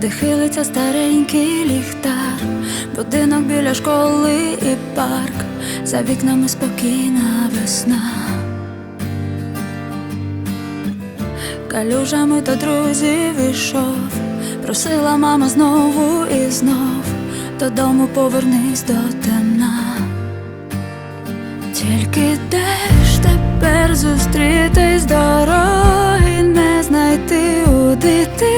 де хилиться старенький ліхтар, будинок біля школи і парк, за вікнами спокійна весна. Калюжами до друзів ішов, просила мама знову і знов, додому повернись до темна. Тільки де ж тепер зустрітись дороги не знайти у дитинство.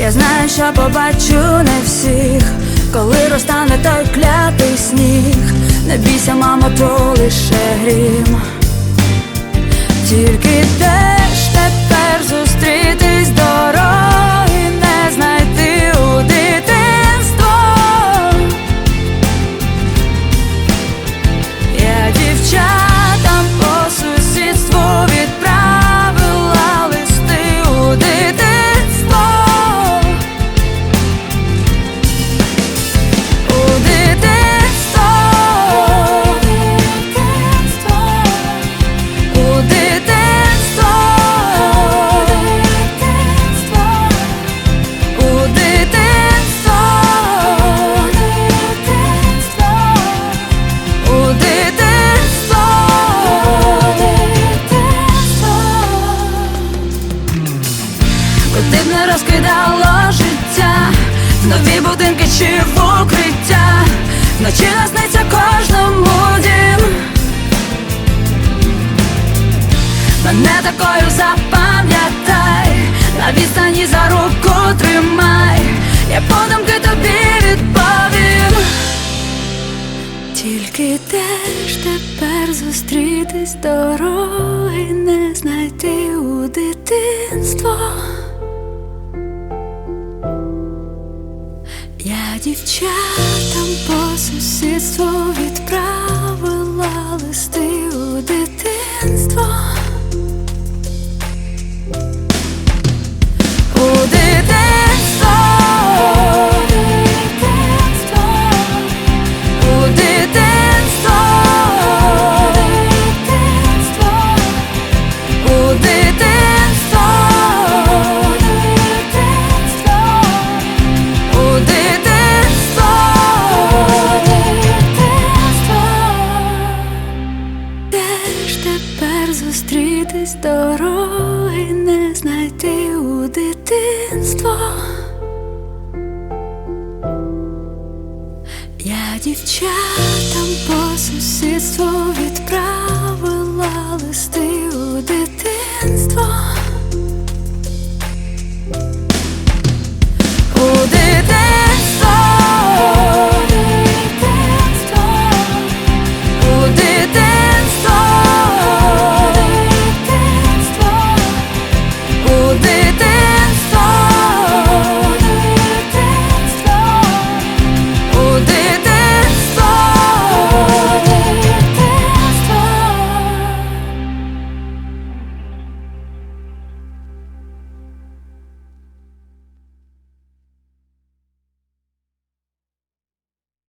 Я знаю, що побачу не всіх, коли розтане той клятий сніг. Не бійся, мамо, то лише грім. Тільки де нові будинки чи в укриття, вночі насниться кожному дім. Мене такою запам'ятай, на відстані за руку тримай, я подумки тобі відповім. Тільки де ж тепер зустрітись дороги не знайти у дитинство. Я тепер зустрітись дороги не знайти у дитинство. Я дівчатам по сусідству відправила